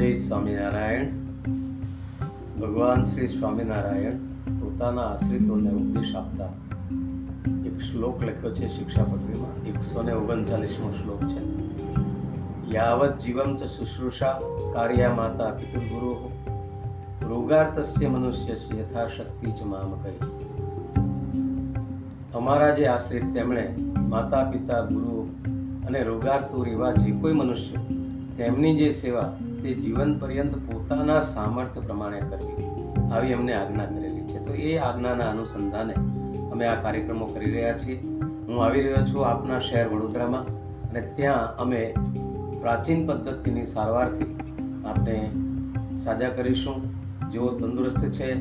જય સ્વામિનારાયણ. ભગવાન શ્રી સ્વામિનારાયણ પોતાના આશ્રિતોને ઉપદેશ આપતા એક શ્લોક લખ્યો છે શિક્ષાપત્રીમાં, એકસો ને ઓગણચાલીસમો શ્લોક છે. યાવત જીવમ ચ શુશ્રુષા કાર્યા માતા પિતૃગુરુ, રોગાર્તસ્ય મનુષ્ય યથાશક્તિ જ મામ કહી. અમારા જે આશ્રિત તેમણે માતા પિતા ગુરુ અને રોગાર્તુર એવા જે કોઈ મનુષ્ય, તેમની જે સેવા તે જીવન પર્યંત પોતાના સામર્થ્ય પ્રમાણે કરવી. આવી અમને આજ્ઞા કરેલી છે. તો એ આજ્ઞાના અનુસંધાને અમે આ કાર્યક્રમો કરી રહ્યા છીએ. હું આવી રહ્યો છું આપના શહેર વડોદરામાં અને ત્યાં અમે પ્રાચીન પદ્ધતિની સારવારથી આપને સાજા કરીશું. જેઓ તંદુરસ્ત છે,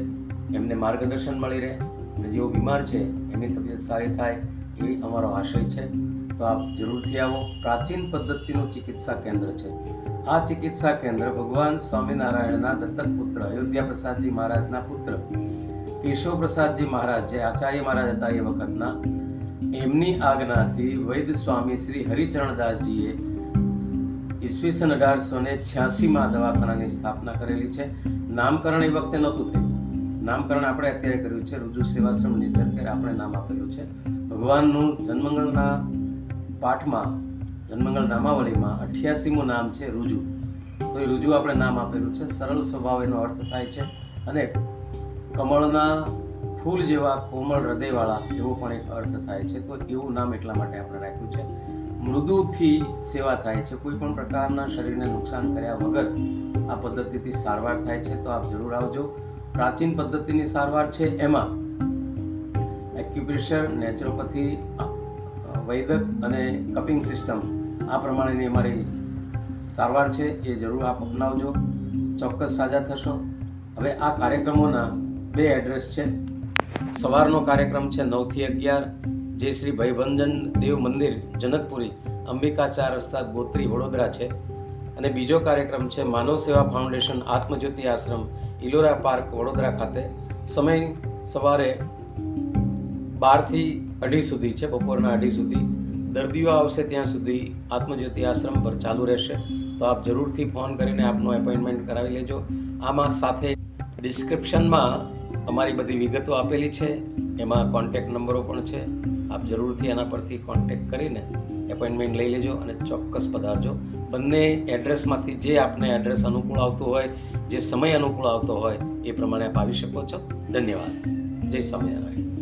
એમને માર્ગદર્શન મળી રહે અને જેઓ બીમાર છે, એમની તબિયત સારી થાય એ અમારો આશય છે. તો આપ જરૂરથી આવો. પ્રાચીન પદ્ધતિનું ચિકિત્સા કેન્દ્ર છે. આ ચિકિત્સા કેન્દ્ર ભગવાન સ્વામિનારાયણના દત્તક પુત્ર, અયોધ્યા પ્રસાદજી મહારાજના પુત્ર, કેશવ પ્રસાદજી મહારાજ જે આચાર્ય મહારાજ હતા એ વખતના. એમની આજ્ઞાથી વૈદ સ્વામી શ્રી હરિચરણદાસજીએ ઈસવીસન અઢારસો ને છ્યાસીમાં દવાખાનાની સ્થાપના કરેલી છે. નામકરણ એ વખતે નહોતું થયું. નામકરણ આપણે અત્યારે કર્યું છે. રુજુ સેવાશ્રમ નેચર કેર આપણે નામ આપેલું છે. ભગવાનનું જન્મંગળના પાઠમાં જન્મંગળ નામાવલીમાં અઠ્યાસીમું નામ છે રુજુ. તો એ રુજુ આપણે નામ આપેલું છે. સરળ સ્વભાવ એનો અર્થ થાય છે અને કમળના ફૂલ જેવા કોમળ હૃદયવાળા એવો પણ એક અર્થ થાય છે. તો એવું નામ એટલા માટે આપણે રાખ્યું છે. મૃદુથી સેવા થાય છે. કોઈ પણ પ્રકારના શરીરને નુકસાન કર્યા વગર આ પદ્ધતિથી સારવાર થાય છે. તો આપ જરૂર આવજો. પ્રાચીન પદ્ધતિની સારવાર છે એમાં એક્યુપ્રેશર નેચરોપથી વૈદક અને કપિંગ સિસ્ટમ આ પ્રમાણેની અમારી સારવાર છે, એ જરૂર આપ અપનાવજો. ચોક્કસ સાજા થશો. હવે આ કાર્યક્રમોના બે એડ્રેસ છે. સવારનો કાર્યક્રમ છે નવથી અગિયાર. જે શ્રી ભયભંજન દેવ મંદિર, જનકપુરી અંબિકા ચાર રસ્તા ગોત્રી, વડોદરા છે. અને બીજો કાર્યક્રમ છે માનવ સેવા ફાઉન્ડેશન આત્મજ્યોતિ આશ્રમ, ઇલોરા પાર્ક, વડોદરા ખાતે. સમય સવારે બારથી અઢી સુધી છે, બપોરના અઢી સુધી. દર્દીઓ આવશે ત્યાં સુધી આત્મજ્યોતિ આશ્રમ પર ચાલુ રહેશે. તો આપ જરૂરથી ફોન કરીને આપનો એપોઇન્ટમેન્ટ કરાવી લેજો. આમાં સાથે ડિસ્ક્રિપ્શનમાં અમારી બધી વિગતો આપેલી છે. એમાં કોન્ટેક્ટ નંબરો પણ છે. આપ જરૂરથી એના પરથી કોન્ટેક કરીને એપોઇન્ટમેન્ટ લઈ લેજો અને ચોક્કસ પધારજો. બંને એડ્રેસમાંથી જે આપને એડ્રેસ અનુકૂળ આવતું હોય, જે સમય અનુકૂળ આવતો હોય, એ પ્રમાણે આપ આવી શકો છો. ધન્યવાદ. જય સ્વામિનારાયણ.